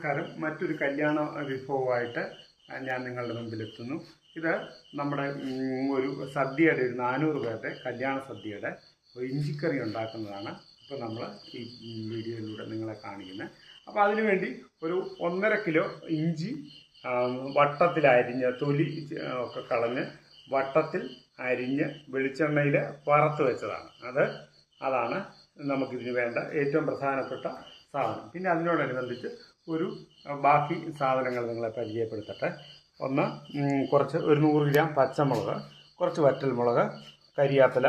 നമസ്കാരം. മറ്റൊരു കല്യാണ വിഭവമായിട്ട് ഞാൻ നിങ്ങളുടെ മുമ്പിലെത്തുന്നു. ഇത് നമ്മുടെ ഒരു സദ്യയുടെ ഒരു നാനൂറ് പേരുടെ കല്യാണ സദ്യയുടെ ഇഞ്ചിക്കറി ഉണ്ടാക്കുന്നതാണ് ഇപ്പോൾ നമ്മൾ ഈ വീഡിയോയിലൂടെ നിങ്ങളെ കാണിക്കുന്നത് അപ്പോൾ അതിനുവേണ്ടി ഒരു ഒന്നര കിലോ ഇഞ്ചി വട്ടത്തിൽ അരിഞ്ഞ് തൊലി ഒക്കെ കളഞ്ഞ് വട്ടത്തിൽ അരിഞ്ഞ് വെളിച്ചെണ്ണയിൽ വറുത്ത് വെച്ചതാണ്. അത് അതാണ് നമുക്കിതിന് വേണ്ട ഏറ്റവും പ്രധാനപ്പെട്ട സാധനം. പിന്നെ അതിനോടനുബന്ധിച്ച് ഒരു ബാക്കി സാധനങ്ങൾ നിങ്ങളെ പരിചയപ്പെടുത്തട്ടെ. ഒന്ന് കുറച്ച് ഒരു നൂറ് ഗ്രാം പച്ചമുളക് കുറച്ച് വറ്റൽമുളക് കരിയാപ്പില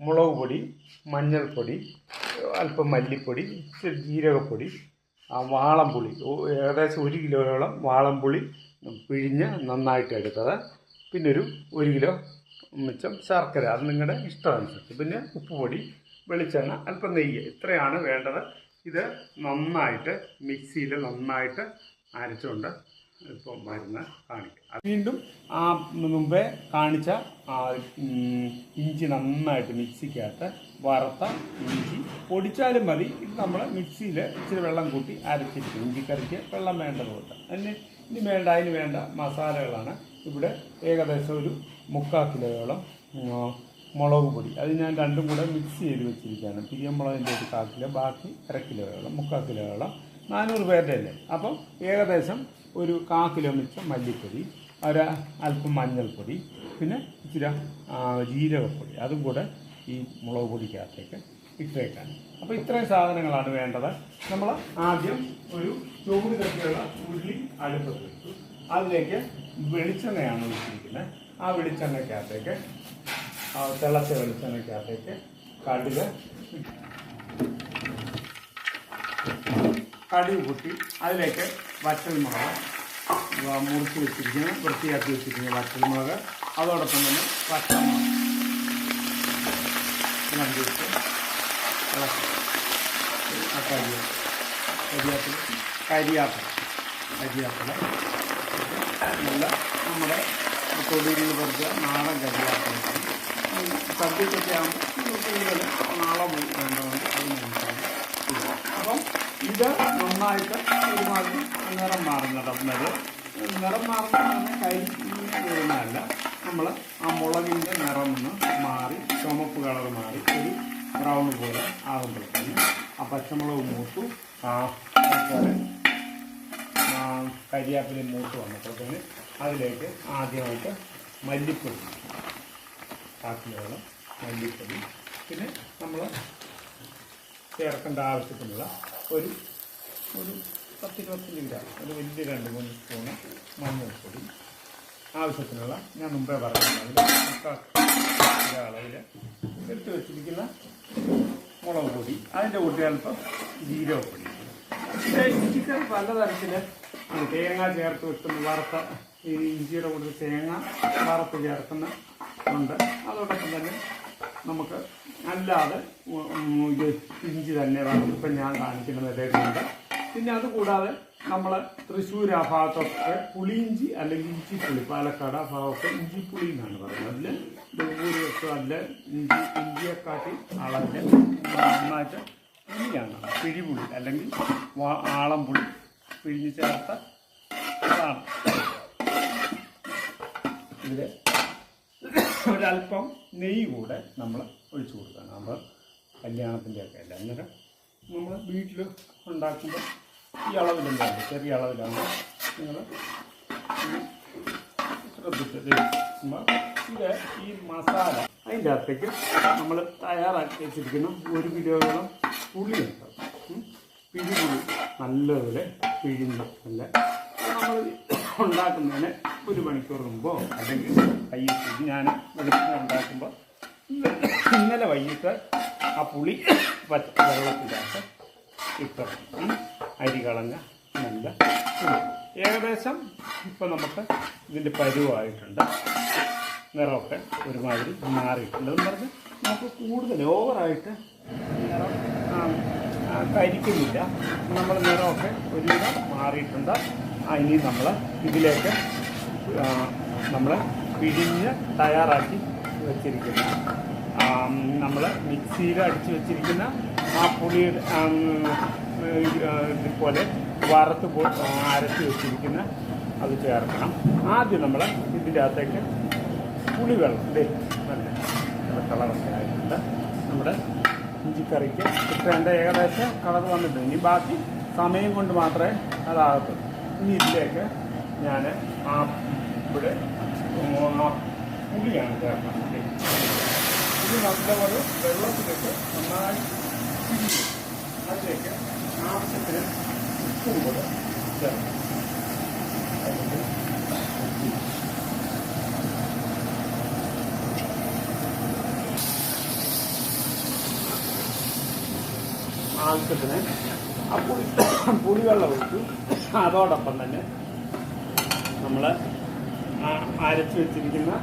മുളക് പൊടി മഞ്ഞൾപ്പൊടി അല്പം മല്ലിപ്പൊടി ജീരകപ്പൊടി വാളംപുളി ഏകദേശം ഒരു കിലോയോളം വാളംപുളി പിഴിഞ്ഞ് നന്നായിട്ട് എടുത്തത്. പിന്നെ ഒരു ഒരു കിലോ മിച്ചം ശർക്കര അത് നിങ്ങളുടെ ഇഷ്ടമനുസരിച്ച്. പിന്നെ ഉപ്പുപൊടി വെളിച്ചെണ്ണ അല്പം നെയ്യ് ഇത്രയാണ് വേണ്ടത്. ഇത് നന്നായിട്ട് മിക്സിയിൽ നന്നായിട്ട് അരച്ചുകൊണ്ട് ഇപ്പോൾ മരുന്ന് കാണിക്കുക വീണ്ടും ആ മുമ്പേ കാണിച്ച ഇഞ്ചി നന്നായിട്ട് മിക്സിക്കകത്ത് വറുത്ത ഇഞ്ചി പൊടിച്ചാലും മതി. ഇത് നമ്മൾ മിക്സിയിൽ ഇച്ചിരി വെള്ളം കൂട്ടി അരച്ചിരിക്കും. ഇഞ്ചിക്കറിക്ക് വെള്ളം വേണ്ടതുകൊണ്ട് അതിന് ഇനി വേണ്ട അതിന് വേണ്ട മസാലകളാണ് ഇവിടെ ഏകദേശം ഒരു മുക്കാൽ കിലോയോളം മുളക് പൊടി. അത് ഞാൻ രണ്ടും കൂടെ മിക്സ് ചെയ്ത് വെച്ചിരിക്കുകയാണ്. പിരിയമുളകിന്റെ ഒരു കാൽ കിലോ ബാക്കി അര കിലോ വെള്ളം മുക്കാൽ കിലോ വെള്ളം നാനൂറ് പേരുടെ അല്ലേ? അപ്പം ഏകദേശം ഒരു കാ കിലോ മിച്ചം മല്ലിപ്പൊടി ഒരു അല്പം മഞ്ഞൾപ്പൊടി പിന്നെ ഇച്ചിരി ജീരകപ്പൊടി. അതും കൂടെ ഈ മുളക് പൊടിക്കകത്തേക്ക് ഇട്ടേക്കാണ് അപ്പോൾ ഇത്രയും സാധനങ്ങളാണ് വേണ്ടത്. നമ്മൾ ആദ്യം ഒരു ചൂട് കട്ടിയുള്ള ഉരുളി അടുപ്പത്ത് അതിലേക്ക് വെളിച്ചെണ്ണയാണ് ഒഴിച്ചിരിക്കുന്നത്. ആ വെളിച്ചെണ്ണയ്ക്കകത്തേക്ക് തിളച്ച വെളിച്ചെണ്ണയ്ക്കകത്തേക്ക് കടുക് കടുക് കൂട്ടി അതിലേക്ക് വറ്റൽമുളക് മുറിച്ച് വെച്ചിരിക്കുന്ന വൃത്തിയാക്കി വെച്ചിരിക്കുന്ന വറ്റൽമുളക്. അതോടൊപ്പം തന്നെ വറ്റമുളക് രണ്ടു ദിവസം ഇളക്കി ആ കരിയ കരിയാപ്പില. കരിയാപ്പില. കരിയാപ്പില. നല്ല നമ്മുടെ തൊടിയിൽ പറിച്ച നാടൻ കരിയാപ്പില. വേണ്ടതുകൊണ്ട് അത് നമുക്കാണ് അപ്പം ഇത് നന്നായിട്ട് ഒരുമാതിരി നിറം മാറുന്നിടം വരെ നിറം മാറുന്ന തന്നെ കരിഞ്ഞ് വീഴുന്നതല്ല നമ്മൾ ആ മുളകിന്റെ നിറം മാറി ചുമപ്പ് കളർ മാറി ഒരു ബ്രൗൺ പോലെ ആകുമ്പോഴത്തേന് ആ പച്ചമുളക് മൂത്തു അതുപോലെ കരിയാപ്പില മൂത്ത് വന്നപ്പോഴത്തേന് അതിലേക്ക് ആദ്യമായിട്ട് മല്ലിപ്പൊടി കാക്കിലോളം മല്ലിപ്പൊടി. പിന്നെ നമ്മൾ ചേർക്കേണ്ട ആവശ്യത്തിനുള്ള ഒരു ഒരു പത്തിരുപത്തഞ്ച് ഗ്രാം ഒരു വലിയ രണ്ട് മൂന്ന് സ്പൂണ് മഞ്ഞൾപ്പൊടി. ആവശ്യത്തിനുള്ള ഞാൻ മുമ്പേ പറഞ്ഞിട്ടുണ്ട് അളവിൽ എടുത്ത് വെച്ചിരിക്കുന്ന മുളക് പൊടി അതിന്റെ കൂട്ടി അല്പം ജീരകപ്പൊടി. ഇത് ഇഞ്ചിക്കറി പലതരത്തിൽ തേങ്ങ ചേർത്ത് വെക്കുന്ന വറുത്ത ഈ ഇഞ്ചിയുടെ കൂടുതൽ തേങ്ങ വറുത്ത് ചേർക്കുന്ന ഉണ്ട്. അതോടൊപ്പം തന്നെ നമുക്ക് അല്ലാതെ ഇത് ഇഞ്ചി തന്നെ വേണം. ഇപ്പം ഞാൻ കാണിക്കുന്ന നിലയിലുണ്ട്. പിന്നെ അതുകൂടാതെ നമ്മൾ തൃശ്ശൂർ ആ ഭാഗത്തൊക്കെ പുളിയിഞ്ചി അല്ലെങ്കിൽ ഇഞ്ചിപ്പുളി പാലക്കാട് ആ ഇഞ്ചി ഇഞ്ചിപ്പുളി എന്നാണ് പറയുന്നത്. അതിൽ ഭൂരിപക്ഷം അല്ല ഇഞ്ചി ഇഞ്ചിയെക്കാട്ടി ആളല്ല നന്നായിട്ട് പുളിയാണ്. പിഴിപുളി അല്ലെങ്കിൽ ആളം പുളി പിഴിഞ്ഞ് ചേർത്ത ഇതാണ്. ഇതിൽ ഒരല്പം നെയ്യ് കൂടെ നമ്മൾ ഒഴിച്ചു കൊടുക്കണം. നമ്മൾ കല്യാണത്തിന്റെ ഒക്കെ അല്ല? അന്നേരം നമ്മൾ വീട്ടിൽ ഉണ്ടാക്കുമ്പോൾ ഈ അളവിലുണ്ടാവും ചെറിയ അളവിലാണ് നിങ്ങൾ ശ്രദ്ധിച്ചത് ഇത് ഈ മസാല അതിന്റെ അകത്തേക്ക് നമ്മൾ തയ്യാറാക്കി വെച്ചിരിക്കുന്ന ഒരു കിലോയോളം പുളിയുണ്ട്. പിഴിപുളി നല്ലതുപോലെ പിഴിഞ്ഞ് നല്ല നമ്മൾ ഉണ്ടാക്കുന്നതിന് ഒരു മണിക്കൂർ മുമ്പോ അല്ലെങ്കിൽ വൈകിട്ട് ഞാൻ വെളുപ്പിനെ ഉണ്ടാക്കുമ്പോൾ ഇന്നലെ വൈകിട്ട് ആ പുളി പച്ച വെള്ളത്തിലാക്കി ഇട്ടു ഉം. അരി കളഞ്ഞ നല്ല ഏകദേശം ഇപ്പം നമുക്ക് ഇതിന്റെ പരുവായിട്ടുണ്ട്. നിറമൊക്കെ ഒരുമാതിരി മാറിയിട്ടുണ്ട് എന്ന് പറഞ്ഞ് നമുക്ക് കൂടുതൽ ഓവറായിട്ട് നിറം കരിക്കുന്നില്ല. നമ്മൾ നിറമൊക്കെ ഒരുവിധം മാറിയിട്ടുണ്ട്. ഇനി നമ്മൾ ഇതിലേക്ക് നമ്മൾ പിഴിഞ്ഞ് തയ്യാറാക്കി വെച്ചിരിക്കുന്ന നമ്മൾ മിക്സിയിൽ അടിച്ച് വെച്ചിരിക്കുന്ന ആ പുളി ഇതുപോലെ വറുത്ത് അരച്ച് വെച്ചിരിക്കുന്ന അത് ചേർക്കണം. ആദ്യം നമ്മൾ ഇതിന്റെ അകത്തേക്ക് പുളിവെള്ളം ഇതേ നല്ല നല്ല കളറൊക്കെ ആയിട്ടുണ്ട്. നമ്മുടെ ഇഞ്ചിക്കറിക്ക് ഇപ്പം എന്റെ ഏകദേശം കളർ വന്നിട്ടുണ്ട്. ഇനി ബാക്കി സമയം കൊണ്ട് മാത്രമേ അതാകത്തുള്ളൂ. ഇനി ഇതിലേക്ക് ഞാൻ ആ ഇവിടെ പുളിയാണ് ചേർക്കുന്നത് ഇത് നല്ലപോലെ വെള്ളത്തിലേക്ക് നന്നായി. അതിലേക്ക് ആവശ്യത്തിന് ഉപ്പും കൂടെ ചേർക്കണം ആവശ്യത്തിന് ആ പുളി പുളിവെള്ളം ഒഴിച്ചു അതോടൊപ്പം തന്നെ നമ്മൾ അരച്ച് വെച്ചിരിക്കുന്ന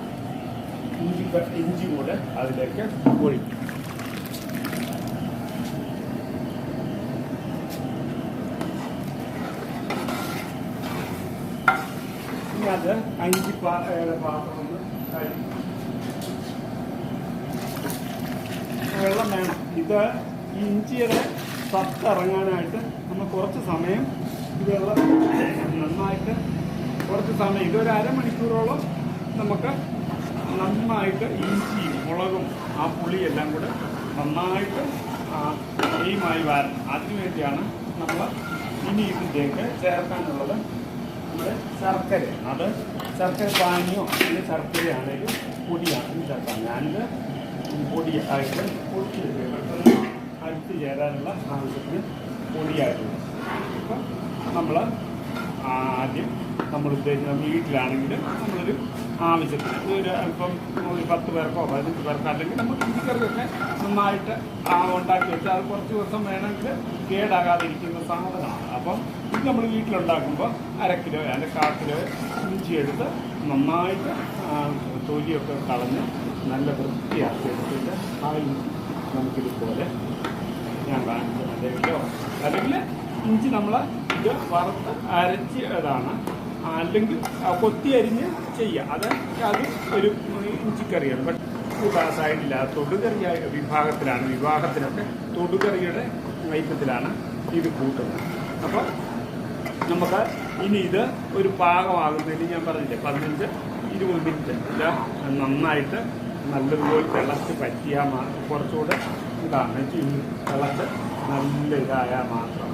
ഇഞ്ചി ഇഞ്ചി കൂടെ അതിലേക്ക് ഒഴിക്കും. അത് അഞ്ച് പാത്രം വെള്ളം വേണം. ഇത് ഇഞ്ചിയുടെ സത്ത് ഇറങ്ങാനായിട്ട് നമ്മൾ കുറച്ച് സമയം ഇത് നന്നായിട്ട് കുറച്ച് സമയം. ഇതൊരു അരമണിക്കൂറോളം നമുക്ക് നന്നായിട്ട് ഇഞ്ചിയും മുളകും ആ പുളിയെല്ലാം കൂടെ നന്നായിട്ട് ഈമായി വരണം. അതിനു വേണ്ടിയാണ് നമ്മൾ ഇനി ഇതിലേക്ക് ചേർക്കാനുള്ളത് നമ്മുടെ ശർക്കര. അത് ശർക്കര പാനിയോ അല്ലെങ്കിൽ ശർക്കരയാണെങ്കിലും പൊടിയാണ്. ചേർക്കാം ഞാനിത് പൊടി ആയിട്ട് അടുത്ത് ചേരാനുള്ള ആവശ്യത്തിന് പൊടിയായിട്ടുണ്ട്. അപ്പം നമ്മൾ ആദ്യം നമ്മൾ ഉദ്ദേശിക്കുന്ന വീട്ടിലാണെങ്കിൽ നമ്മളൊരു ആവശ്യത്തിന് ഒരു ഇപ്പം ഒരു പത്ത് പേർക്കോ പതിനഞ്ച് പേർക്കോ അല്ലെങ്കിൽ നമ്മൾ ഇഞ്ചിക്കറിയൊക്കെ നന്നായിട്ട് ഉണ്ടാക്കി വെച്ചാൽ അത് കുറച്ച് ദിവസം വേണമെങ്കിൽ കേടാകാതിരിക്കുന്ന സാധനമാണ് അപ്പം ഇത് നമ്മൾ വീട്ടിലുണ്ടാക്കുമ്പോൾ അര കിലോ അല്ലെങ്കിൽ കാ കിലോ ഇഞ്ചി എടുത്ത് നന്നായിട്ട് തൊലിയൊക്കെ കളഞ്ഞ് നല്ല വൃത്തിയാക്കി എടുത്തിട്ട് ആ ഇഞ്ചി നമുക്കിതുപോലെ ഇഞ്ചി നമ്മൾ ഇത് വറുത്ത് അരച്ച് ഇതാണ്. അല്ലെങ്കിൽ കൊത്തി അരിഞ്ഞ് ചെയ്യുക അത് അത് ഒരു ഇഞ്ചിക്കറിയാണ്. ബട്ട് സൈഡില്ല തൊടുകറിയ വിഭാഗത്തിലാണ്. വിവാഹത്തിനൊക്കെ തൊടുകറിയുടെ ഐറ്റത്തിലാണ് ഇത് കൂട്ടുന്നത്. അപ്പോൾ നമുക്ക് ഇനി ഇത് ഒരു പാകമാകുന്നതിന് ഞാൻ പറഞ്ഞില്ലേ? പതിനഞ്ച് ഇരുപത് മിനിറ്റ്. ഇത് നന്നായിട്ട് നല്ലതുപോലെ തിളച്ച് പറ്റിയാൽ കുറച്ചുകൂടെ നല്ല ഇതായാൽ മാത്രം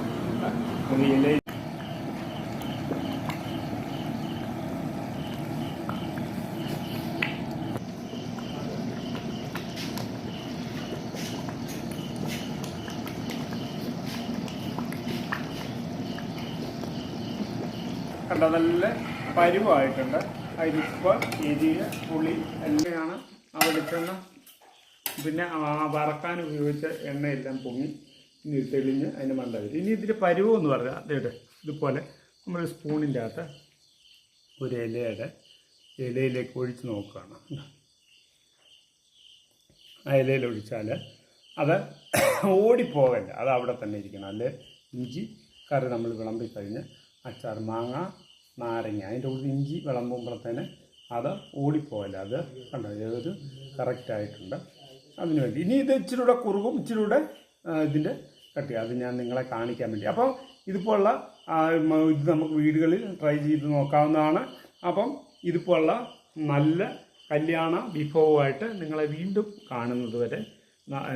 കണ്ട നല്ല പരുവായിട്ടുണ്ട്. അരിപ്പ് എരിയ പുളി എല്ലാം ആ വെളിച്ചെണ്ണ പിന്നെ വറക്കാൻ ഉപയോഗിച്ച എണ്ണയെല്ലാം പൊങ്ങി ഇനി തെളിഞ്ഞ് അതിന് മണ്ട വരും. ഇനി ഇതിന്റെ പരുവം എന്ന് പറഞ്ഞാൽ അതേടെ ഇതുപോലെ നമ്മൾ സ്പൂണിന്റെ അകത്ത് ഒരു ഇലയുടെ ഇലയിലേക്ക് ഒഴിച്ച് നോക്കുകയാണ്. ആ ഇലയിൽ ഒഴിച്ചാൽ അത് ഓടിപ്പോകല്ല അത് അവിടെ തന്നെ ഇരിക്കണം. അല്ലെ ഇഞ്ചി കറി നമ്മൾ വിളമ്പി കഴിഞ്ഞ് അച്ചാർ മാങ്ങ നാരങ്ങ അതിന്റെ ഉള്ളിൽ ഇഞ്ചി വിളമ്പുമ്പോഴത്തേന് അത് ഓടിപ്പോകല്ല അത് കണ്ടോ? ഏതൊരു കറക്റ്റ് ആയിട്ടുണ്ട്. അതിന് വേണ്ടി. ഇനി ഇത് ഇച്ചിരി കൂടെ കുറുകും ഇച്ചിരി കൂടെ ഇതിന്റെ കട്ടി. അത് ഞാൻ നിങ്ങളെ കാണിക്കാൻ വേണ്ടി. അപ്പോൾ ഇതുപോലുള്ള ഇത് നമുക്ക് വീടുകളിൽ ട്രൈ ചെയ്ത് നോക്കാവുന്നതാണ്. അപ്പം ഇതുപോലുള്ള നല്ല കല്യാണ വിഭവമായിട്ട് നിങ്ങളെ വീണ്ടും കാണുന്നത് വരെ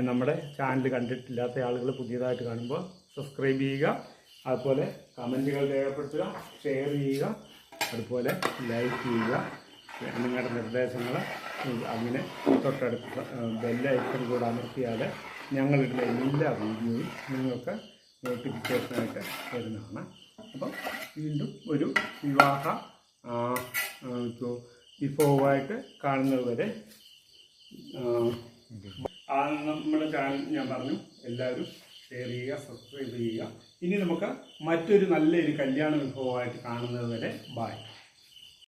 നമ്മുടെ ചാനൽ കണ്ടിട്ടില്ലാത്ത ആളുകൾ പുതിയതായിട്ട് കാണുമ്പോൾ സബ്സ്ക്രൈബ് ചെയ്യുക. അതുപോലെ കമന്റുകൾ രേഖപ്പെടുത്തുക ഷെയർ ചെയ്യുക. അതുപോലെ ലൈക്ക് ചെയ്യുക. നിങ്ങളുടെ നിർദ്ദേശങ്ങൾ അങ്ങനെ തൊട്ടടുത്ത ബെല്ലൈക്കൺ കൂടെ അമർത്തിയാൽ ഞങ്ങളുടെ എല്ലാ വീഡിയോയും നിങ്ങൾക്ക് നോട്ടിഫിക്കേഷനായിട്ട് വരുന്നതാണ്. അപ്പം വീണ്ടും ഒരു വിവാഹ വിഭവമായിട്ട് കാണുന്നത് വരെ ആ, ആ നമ്മുടെ ചാനൽ ഞാൻ പറഞ്ഞു എല്ലാവരും ഷെയർ ചെയ്യുക സബ്സ്ക്രൈബ് ചെയ്യുക. ഇനി നമുക്ക് മറ്റൊരു നല്ലൊരു കല്യാണ വിഭവമായിട്ട് കാണുന്നത് വരെ ബായ്